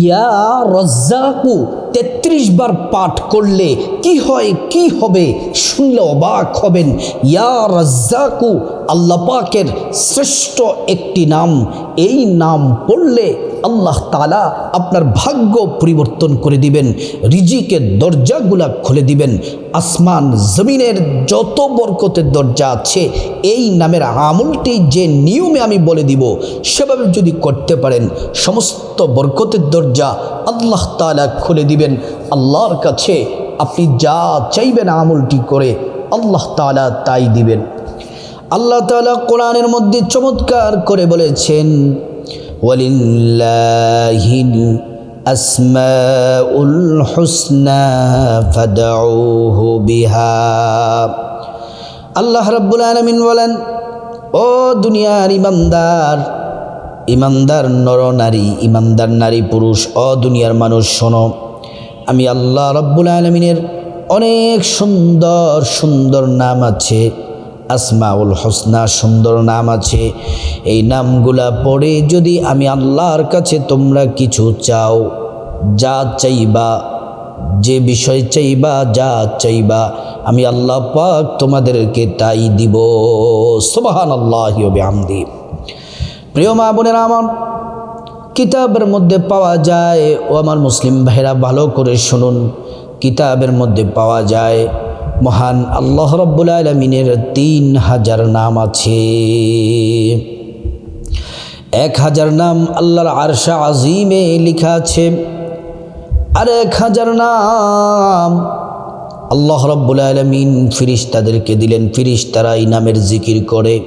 ইয়া রজ্জাকু তেত্রিশ বার পাঠ করলে কি হয়, কি হবে? শুনলে অবাক হবেন। ইয়া রজ্জাকু, আল্লাহ পাকের শ্রেষ্ঠ একটি নাম। এই নাম পড়লে আল্লাহ তালা আপনার ভাগ্য পরিবর্তন করে দিবেন, রিজিকের দরজাগুলা খুলে দিবেন। আসমান, জমিনের যত বরকতের দরজা আছে, এই নামের আমলটি যে নিয়মে আমি বলে দিব, সেভাবে যদি করতে পারেন, সমস্ত বরকতের দরজা আল্লাহ তালা খুলে দিবেন। আল্লাহর কাছে আপনি যা চাইবেন আমলটি করে আল্লাহ তালা তাই দিবেন। আল্লাহ তালা কোরআনের মধ্যে চমৎকার করে বলেছেন বিহা। আল্লাহ রাব্বুল আলামিন বলেন, ও দুনিয়ার ইমানদার ইমানদার নর নারী, ইমানদার নারী পুরুষ, ও দুনিয়ার মানুষ শোনো আমি আল্লাহ রব্বুল আলমিনের অনেক সুন্দর সুন্দর নাম আছে। আসমাউল হোসনা সুন্দর নাম আছে। এই নামগুলা পড়ে যদি আমি আল্লাহর কাছে তোমরা কিছু চাও, যা চাইবা, যে বিষয় চাইবা, যা চাইবা, আমি আল্লাহ পাক তোমাদেরকে তাই দিব। সোবাহান আল্লাহ আমদি প্রিয় মা বোনের আমার কিতাবের মধ্যে পাওয়া যায়। ও আমার মুসলিম ভাইরা, ভালো করে শুনুন। কিতাবের মধ্যে পাওয়া যায়, মহান আল্লাহ রব্বুল আলমিনের তিন হাজার নাম আছে। এক হাজার নাম আল্লাহর আরশা আজিমে লেখা আছে। আর এক হাজার নাম আল্লাহ রব্বুল আলমিন ফিরিস তাদেরকে দিলেন। ফিরিস তারা এই নামের জিকির করে।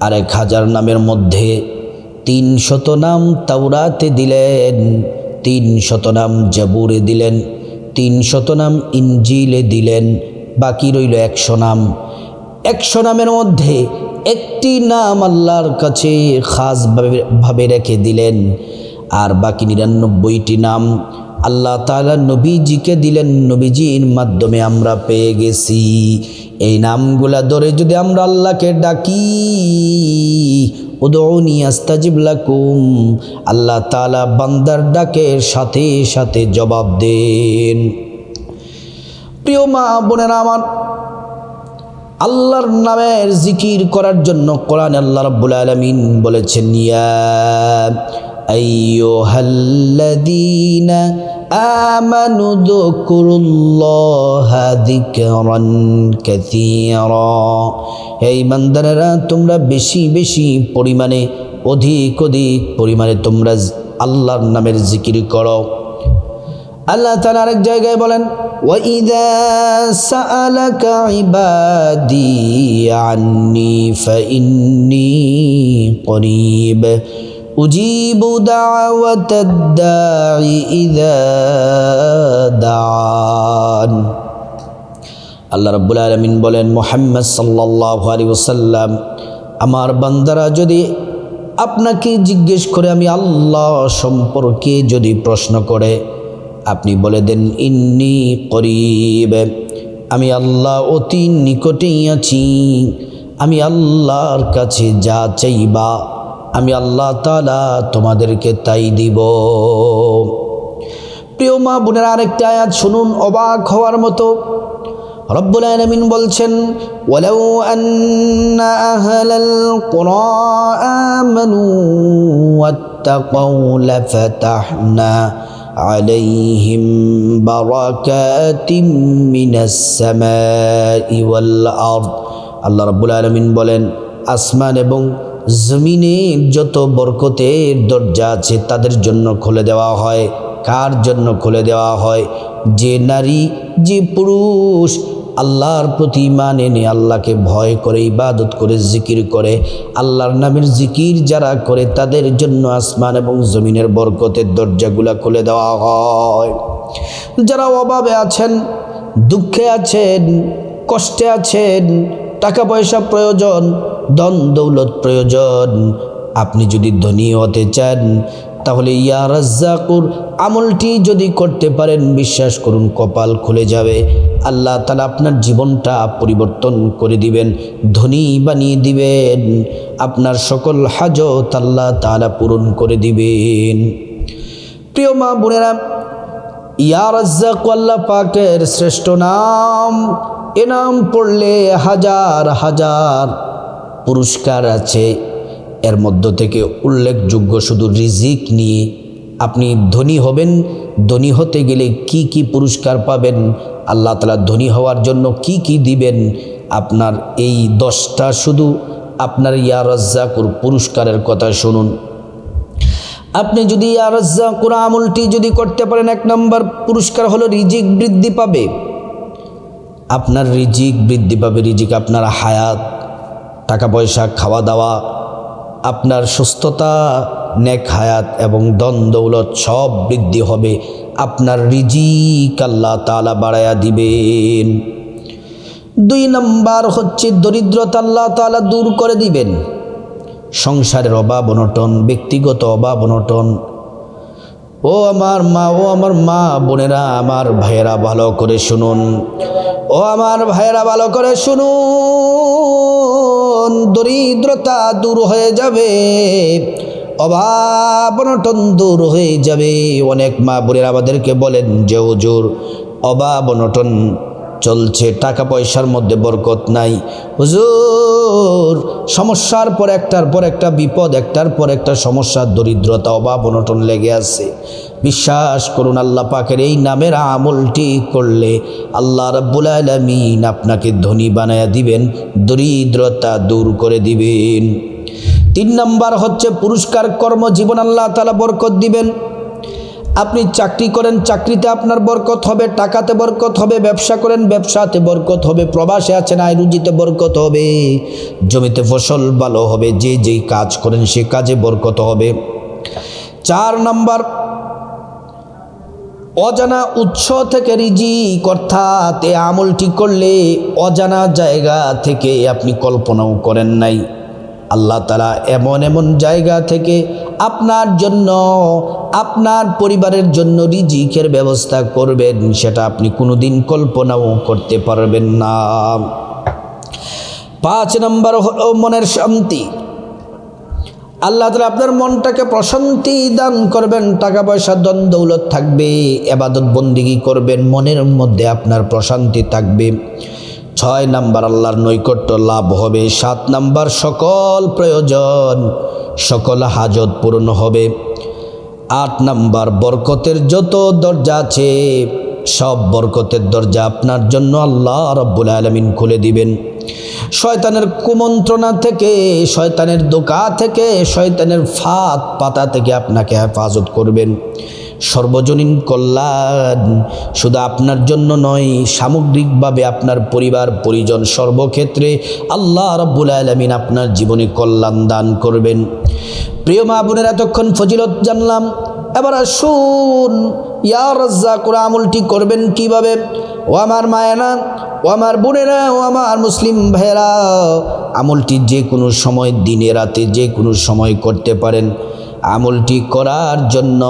আর এক হাজার নামের মধ্যে তিন শত নাম তাওরাতে দিলেন তিন শত নাম জাবুরে দিলেন তিন শত নাম ইঞ্জিলে দিলেন, বাকি রইল একশো নাম। একশো নামের মধ্যে একটি নাম আল্লাহর কাছে খাস ভাবে রেখে দিলেন, আর বাকি নিরানব্বইটি নাম আল্লাহ তালা নবীজিকে দিলেন, নবীজির মাধ্যমে আমরা পেয়ে গেছি। এই নামগুলা ধরে যদি আমরা আল্লাহকে ডাকি উদৌনি আস্তাজিব লাকুম। আল্লাহ তালা বান্দার ডাকের সাথে সাথে জবাব দেন। প্রিয় মা বোনেরা আমার, আল্লাহর নামের জিকির করার জন্য কোরআন আল্লাহ রাব্বুল আলমিন বলেছেন, ইয়া আইয়ুহাল্লাযীনা আমানু যকুরুল্লাহা যিকরান কাসীরা হে ইমানদারেরা তোমরা বেশি বেশি পরিমাণে অধিক অধিক পরিমাণে তোমরা আল্লাহর নামের জিকির করো আল্লাহ তাআলা আরেক জায়গায় বলেন وإذا سألك عبادي عني فإني قريب أجيب دعوة الداع إذا دعان আল্লাহ রাব্বুল আলমিন বলেন মোহাম্মদ সাল্লাহ আলী ওসাল্লাম আমার বান্দারা যদি আপনাকে জিজ্ঞেস করে আমি আল্লাহ সম্পর্কে যদি প্রশ্ন করে আপনি বলে দেন ইন্নি করিব আমি আল্লাহ অতি নিকটেই আছি আমি আল্লাহর কাছে যা চাইবা আমি আল্লাহ তালা তোমাদেরকে তাই দিব প্রিয় মা বোনের আরেকটা আয়াত শুনুন অবাক হওয়ার মতো রব্বুল আলামিন বলছেন ওয়ালাউ আন্না আহলাল কুরা আমানু ওয়াত্তাকাউ লাফাতাহনা عليهم بركات من السماء والأرض আল্লাহ রাব্বুল আলামিন বলেন আসমান এবং জমিনের যত বরকতের দরজা আছে তাদের জন্য খুলে দেওয়া হয়। কার জন্য খুলে দেওয়া হয়? যে নারী, যে পুরুষ আল্লাহর প্রতি ইমান এনে আল্লাহকে ভয় করে, ইবাদত করে, জিকির করে, আল্লাহর নামের জিকির যারা করে তাদের জন্য আসমান এবং জমিনের বরকতের দরজাগুলা খুলে দেওয়া হয়। যারা অভাবে আছেন, দুঃখে আছেন, কষ্টে আছেন, টাকা পয়সা প্রয়োজন ধন দৌলত প্রয়োজন। আপনি যদি ধনী হতে চান, তাহলে ইয়া রাজ্জাকুর আমলটি যদি করতে পারেন, বিশ্বাস করুন কপাল খুলে যাবে। আল্লাহ তালা আপনার জীবনটা পরিবর্তন করে দিবেন, ধনী বানিয়ে দিবেন। আপনার সকল হাজত আল্লাহ তালা পূরণ করে দিবেন। প্রিয় মা বোনেরা, ইয়া রাজ্জাক আল্লাহ পাকের শ্রেষ্ঠ নাম। এ নাম পড়লে হাজার হাজার পুরস্কার আছে। এর মধ্য থেকে উল্লেখযোগ্য শুধু রিজিক নিয়ে আপনি ধনী হবেন। ধনী হতে গেলে কি কি পুরস্কার পাবেন? আল্লাহ তালা ধনী হওয়ার জন্য কি কি দিবেন? আপনার এই দশটা শুধু আপনার ইয়া রাজ্জাকুর পুরস্কারের কথা শুনুন। আপনি যদি ইয়া রাজ্জাকুর আমলটি যদি করতে পারেন, এক নম্বর পুরস্কার হলো রিজিক বৃদ্ধি পাবে। আপনার রিজিক বৃদ্ধি পাবে। রিজিক আপনার হায়াত টাকা পয়সা খাওয়া দাওয়া আপনার সুস্থতা, নেক হায়াত এবং দন দৌলত সব বৃদ্ধি হবে। আপনার রিজিক আল্লাহ তালা বাড়ায়া দিবেন। দুই নম্বর হচ্ছে দরিদ্রতা আল্লাহ তালা দূর করে দিবেন। সংসারের অভাব অনটন ব্যক্তিগত অভাব অনটন ও আমার মা, ও আমার মা, বোনেরা, আমার ভাইয়েরা, ভালো করে শুনুন। ও আমার ভাইয়েরা, ভালো করে শুনুন। দরিদ্রতা দূর হয়ে যাবে, অভাব অনটন দূর হয়ে যাবে। অনেক মা বোনেরা আমাদেরকে বলেন, যে হুজুর, অভাব অনটন চলছে টাকা পয়সার মধ্যে বরকত নাই। হুজুর, সমস্যার পর একটার পর একটা বিপদ, একটার পর একটা সমস্যা, দরিদ্রতা, অভাব, অনটন লেগে আছে। বিশ্বাস করুন, আল্লাহ পাকের এই নামের আমলটি করলে আল্লাহ রাব্বুল আলামিন আপনাকে ধনী বানায়া দিবেন, দরিদ্রতা দূর করে দিবেন। তিন নম্বর হচ্ছে, পুরস্কার কর্মজীবন আল্লাহ তালা বরকত দিবেন। আপনি চাকরি করেন, চাকরিতে আপনার বরকত হবে, টাকাতে বরকত হবে, ব্যবসা করেন, ব্যবসাতে বরকত হবে, প্রবাসে আছেন, আয় রুজিতে বরকত হবে, জমিতে ফসল ভালো হবে, যে যেই কাজ করেন সে কাজে বরকত হবে। চার নাম্বার, অজানা উৎস থেকে রিজিক, অর্থাৎ আমলটি করলে অজানা জায়গা থেকে আপনি কল্পনাও করেন নাই। আল্লাহ তালা এমন এমন জায়গা থেকে আপনার জন্য, আপনার পরিবারের জন্য রিজিকের ব্যবস্থা করবেন, সেটা আপনি কোনোদিন কল্পনাও করতে পারবেন না। পাঁচ নম্বর হলো মনের শান্তি। আল্লাহ তালা আপনার মনটাকে প্রশান্তি দান করবেন টাকা পয়সা দন দৌলত থাকবে এবাদত বন্দিগি করবেন, মনের মধ্যে আপনার প্রশান্তি থাকবে। ছয় নাম্বার আল্লাহর নৈকট্য লাভ হবে, সাত নাম্বার সকল প্রয়োজন, সকল হাজত পূর্ণ হবে। আট নাম্বার বরকতের যত দরজা আছে, সব বরকতের দরজা আপনার জন্য আল্লাহ রব্বুল আলমিন খুলে দিবেন। শয়তানের কুমন্ত্রণা থেকে, শয়তানের দোকা থেকে, শয়তানের ফাত পাতা থেকে আপনাকে হেফাজত করবেন। সর্বজনীন কল্যাণ। শুধু আপনার জন্য নয়, সামগ্রিকভাবে আপনার পরিবার, পরিজন, সর্বক্ষেত্রে আল্লাহ রব্বুল আলমিন আপনার জীবনে কল্যাণ দান করবেন। প্রিয় মা বোনের, এতক্ষণ ফজিলত জানলাম। এবার আসুন, ইয়া করে আমলটি করবেন কীভাবে? ও আমার মায়েরা, ও আমার বোনেরা, ও আমার মুসলিম ভাইয়েরা, আমলটি যে কোনো সময় দিনে, রাতে যে কোনো সময় করতে পারেন। আমলটি করার জন্য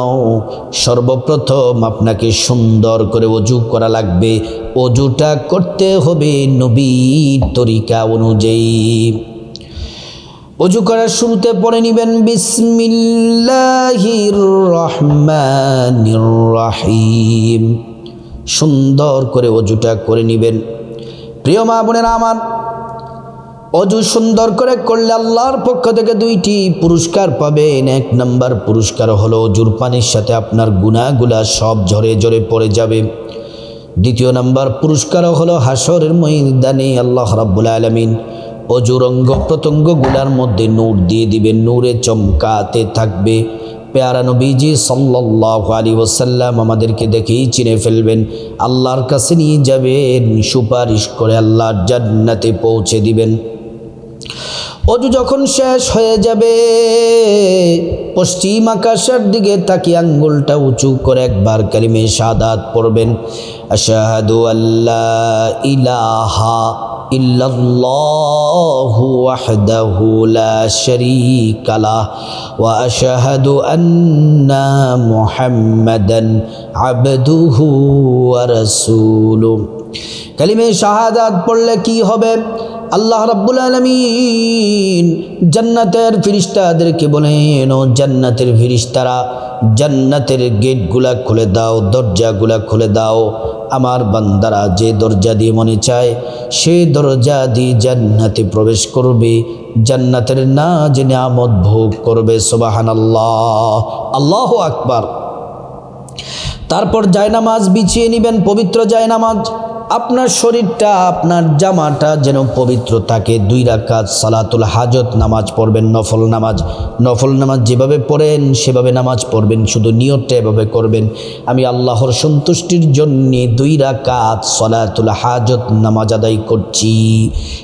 সর্বপ্রথম আপনাকে সুন্দর করে অজু করা লাগবে। অজুটা করতে হবে নবীর তরিকা অনুযায়ী। অজু করার শুরুতে পড়ে নিবেন, বিসমিল্লাহির রহমানির রহিম। সুন্দর করে অজুটা করে নিবেন। প্রিয় মা বোনেরা আমার অজু সুন্দর করে করলে আল্লাহর পক্ষ থেকে দুইটি পুরস্কার পাবেন। এক নম্বর পুরস্কার হলো অজুর পানির সাথে আপনার গুণাগুলা সব ঝরে ঝরে পড়ে যাবে। দ্বিতীয় নম্বর পুরস্কার হলো হাসরের ময়দানে আল্লাহ রাব্বুল আলমিন অজুর অঙ্গ প্রত্যঙ্গগুলার মধ্যে নূর দিয়ে দিবেন, নূরে চমকাতে থাকবে। পেয়ারা নবীজি সাল্লাহ আলী ওসাল্লাম আমাদেরকে দেখেই চিনে ফেলবেন, আল্লাহর কাছে নিয়ে যাবেন, সুপারিশ করে আল্লাহর জান্নাতে পৌঁছে দিবেন। অজু যখন শেষ হয়ে যাবে, পশ্চিম আকাশের দিকে তাকি আঙ্গুলটা উঁচু করে একবার কালিমে সাদাত পড়বেন। আশাহাদু আল্লাহ ইলাহা ইল্লাল্লাহু ওয়াহদাহু লা শারীকা লাহ ওয়া আশহাদু আন্না মুহাম্মাদান আবদুহু ওয়া রাসূলুহু। কালিমে শাহাদাত পড়লে কি হবে? আল্লাহ রাব্বুল আলমিন জান্নাতের ফিরিস্তাদেরকে বলেন, ও জান্নাতের ফিরিস্তারা, জান্নাতের গেটগুলা খুলে দাও, দরজাগুলা খুলে দাও। আমার বান্দারা যে দরজা দিয়ে মনে চায় সেই দরজা দিয়ে জান্নাতে প্রবেশ করবে। জান্নাতের না যে নিয়ামত ভোগ করবে সোবাহান আল্লাহ আল্লাহ আকবার। তারপর জায়নামাজ বিছিয়ে নেবেন, পবিত্র জায়নামাজ। আপনার শরীরটা, আপনার জামাটা যেন পবিত্র থাকে। দুই রাকাত সালাতুল হাজত, নামাজ পড়বেন, নফল নামাজ। নফল নামাজ যেভাবে পড়েন, সেভাবে নামাজ পড়বেন, শুধু নিয়তটা এভাবে করবেন। আমি আল্লাহর সন্তুষ্টির জন্য দুই রাকাত সালাতুল হাজত নামাজ আদায় করছি।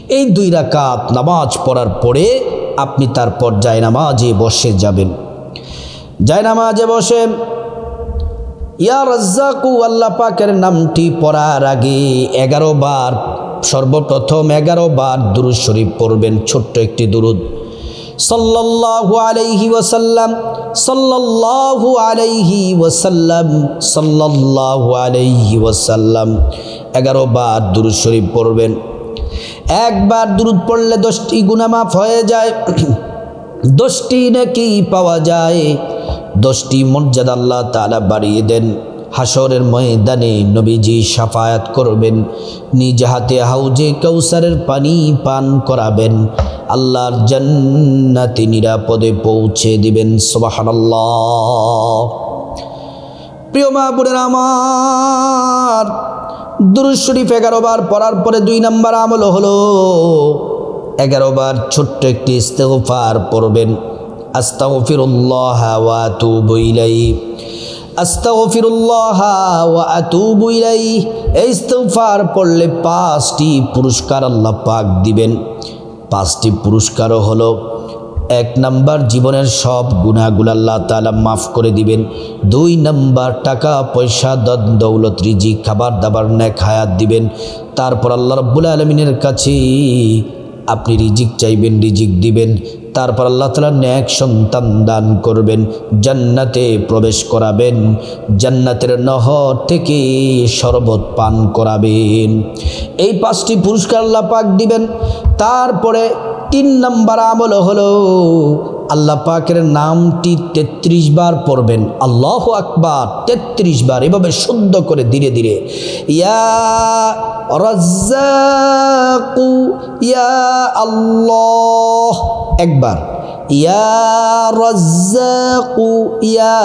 এই দুই রাকাত নামাজ পড়ার পরে আপনি তারপর জায়নামাজে বসে যাবেন। জায়নামাজে বসে ইয়া রাজ্জাকু আল্লাহ পাকের নামটি পড়ার আগে এগারো বার, সর্বপ্রথম এগারো বার দুরুদ শরীফ পড়বেন, ছোট্ট একটি দুরুদ। সাল্লাল্লাহু আলাইহি ওয়াসাল্লাম, সাল্লাল্লাহু আলাইহি ওয়াসাল্লাম, সাল্লাল্লাহু আলাইহি ওয়াসাল্লাম এগারো বার দুরুদ শরীফ পড়বেন। একবার দুরুদ পড়লে দশটি গুনামাফ হয়ে যায়, দশটি নাকি পাওয়া যায়। দশটি মর্যাদা আল্লাহ তালা বাড়িয়ে দেন। হাসরের ময়দানে নবীজি সাফায়াত করবেন, নিজ হাতে হাউজে কৌসারের পানি পান করাবেন। আল্লাহর জান্নাতে নিরাপদে পৌঁছে দিবেন, সুবহানাল্লাহ। প্রিয় মা বোনের আমার, দুরুদ শরীফ এগারো বার পড়ার পরে দুই নাম্বার আমল হলো, এগারো বার ছোট্ট একটি ইস্তেগফার পড়বেন। আস্তাগফিরুল্লাহ ওয়া আতুবু ইলাইহি। আস্তাগফিরুল্লাহ ওয়া আতুবু ইলাইহি। এই ইস্তেগফার পড়লে পাঁচটি পুরস্কার আল্লাহ পাক দিবেন। পাঁচটি পুরস্কারও হলো এক নাম্বার জীবনের সব গুণাগুলো আল্লাহ তালা মাফ করে দিবেন। দুই নাম্বার টাকা, পয়সা, দন, দৌলত রিজি খাবার, দাবার ন্যাক হায়াত দিবেন। তারপর আল্লাহ রব্বুল আলমিনের কাছে আপনি রিজিক চাইবেন, রিজিক দিবেন। তারপর আল্লাহ তালা ন্যাক সন্তান দান করবেন, জান্নাতে প্রবেশ করাবেন, জান্নাতের নহর থেকে শরবত পান করাবেন। এই পাঁচটি পুরস্কার আল্লাহ পাক দিবেন। তারপরে তিন নম্বর আমল হলো, আল্লাহ পাকের নামটি তেত্রিশ বার পড়বেন। আল্লাহ আকবার, তেত্রিশ বার, এভাবে শুদ্ধ করে ধীরে ধীরে। ইয়া ইয়া আল্লাহ, একবার। ইয়া ইয়া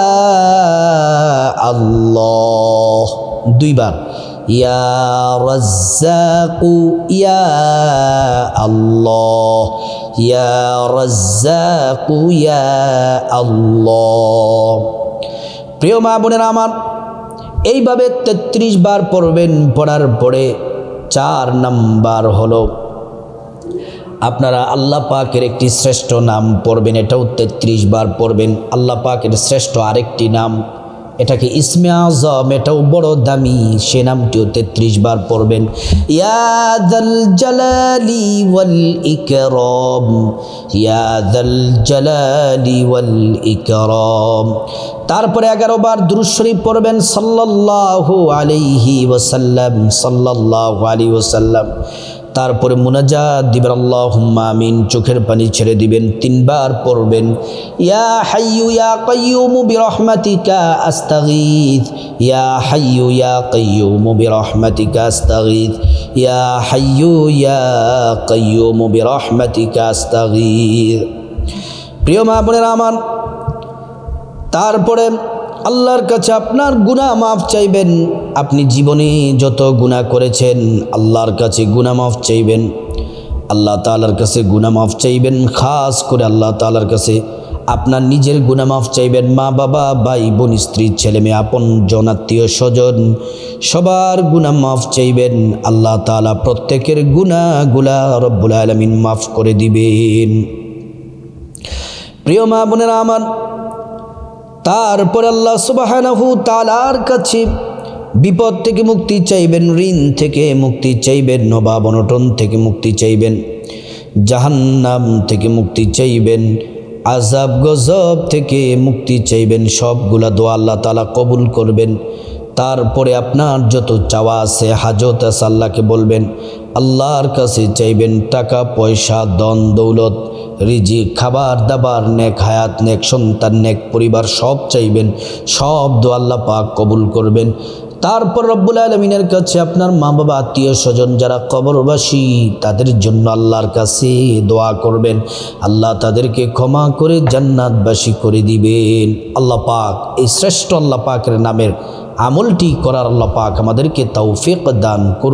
আল্লাহ, দুইবার। ইয়া রাজ্জাকু, ইয়া আল্লাহ, ইয়া রাজ্জাকু, ইয়া আল্লাহ। প্রিয় মা বোনেরা আমার, এইভাবে তেত্রিশ বার পড়বেন, পড়ার পরে চার নাম্বার হলো, আপনারা আল্লাহ পাকের একটি শ্রেষ্ঠ নাম পড়বেন, এটাও তেত্রিশ বার পড়বেন, আল্লাহ পাকের শ্রেষ্ঠ আরেকটি নাম এটাকে ইসমে আজম, এটাও বড় দামি। সে নামটিও তেত্রিশ বার পড়বেন। ইয়াদাল জালালি ওয়াল ইকরম ইয়াদাল জালালি ওয়াল ইকরম। তারপরে এগারো বার দুরুশরীফ পড়বেন সাল্লাল্লাহু আলাইহি ওয়াসাল্লাম, সাল্লাল্লাহু আলাইহি ওয়াসাল্লাম। তারপরে মুনাজাত দিবেন আল্লাহ আমিন চোখের পানি ছেড়ে দিবেন, তিনবার পড়বেন। ইয়া হাইয়ু ইয়া কাইয়ুম বিরহমাতিকা আস্তাগীথ ইয়া হাইয়ু ইয়া কাইয়ুম বিরহমাতিকা আস্তাগীথ ইয়া হাইয়ু ইয়া কাইয়ুম বিরহমাতিকা আস্তাগীথ প্রিয় মা বোনেরা আমার, তারপরে আল্লাহর কাছে আপনার গুণা মাফ চাইবেন। আপনি জীবনে যত গুণা করেছেন, আল্লাহর কাছে গুণা মাফ চাইবেন। আল্লাহ তালার কাছে গুণা মাফ চাইবেন, খাস করে আল্লাহ তালার কাছে। আপনার নিজের গুণা মাফ চাইবেন, মা বাবা, ভাই, বোন, স্ত্রী, ছেলে মেয়ে, আপন জনাত্মীয় স্বজন, সবার গুণা মাফ চাইবেন। আল্লাহ তালা প্রত্যেকের গুণাগুলা রব্বুল আলমিন মাফ করে দিবেন। প্রিয় মা বোনেরা আমার তারপর আল্লাহ সুবাহানাহু তালার কাছে বিপদ থেকে মুক্তি চাইবেন, ঋণ থেকে মুক্তি চাইবেন, নবাব অনটন থেকে মুক্তি চাইবেন, জাহান্নাম থেকে মুক্তি চাইবেন আজাব গজব থেকে মুক্তি চাইবেন, সবগুলা দোয়া আল্লাহ তালা কবুল করবেন। তারপরে আপনার যত চাওয়া আছে হাজত আছে বলবেন, আল্লাহর কাছে চাইবেন টাকা, পয়সা দন দৌলত রিজি খাবার দাবার, নেক হায়াত, নেক সন্তান, নেক পরিবার সব চাইবেন, সব দো আল্লাহ পাক কবুল করবেন। তারপর রব্বুল আলমিনের কাছে আপনার মা বাবা আত্মীয় স্বজন যারা কবরবাসী, তাদের জন্য আল্লাহর কাছে দোয়া করবেন। আল্লাহ তাদেরকে ক্ষমা করে জান্নাতবাসী করে দিবেন। আল্লাহ পাক এই শ্রেষ্ঠ আল্লাহ পাকের নামের আমলটি করার আল্লাহ পাক আমাদেরকে তৌফিক দান করুন